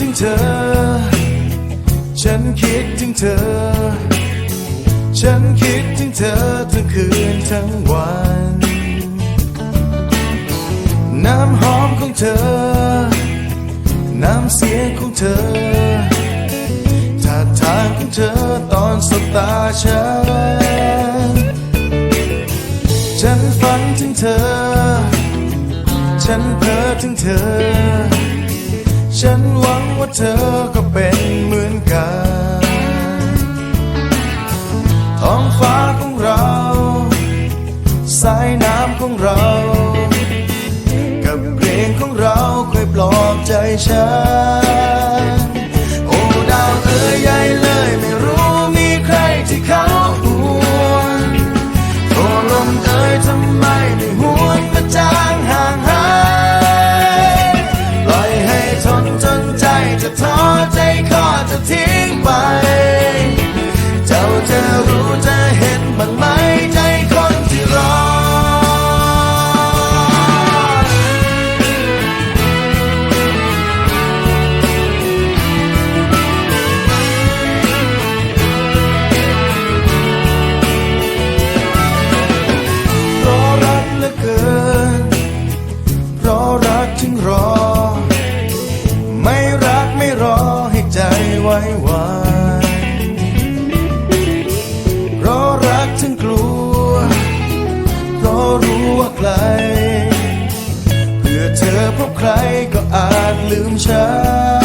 ถึงเธอ ฉันคิดถึงเธอ ฉันคิดถึงเธอทั้งคืนทั้งวัน น้ำหอมของเธอ น้ำเสียงของเธอ ท่าทางของเธอตอนสบตาฉัน ฉันฝันถึงเธอ ฉันเพ้อถึงเธอ ฉันหวังว่าเธอก็เป็นเหมือนกัน ท้องฟ้าของเรา สายน้ำของเรา กับเพลงของเราคอยปลอบใจฉัน คอ ลืมฉัน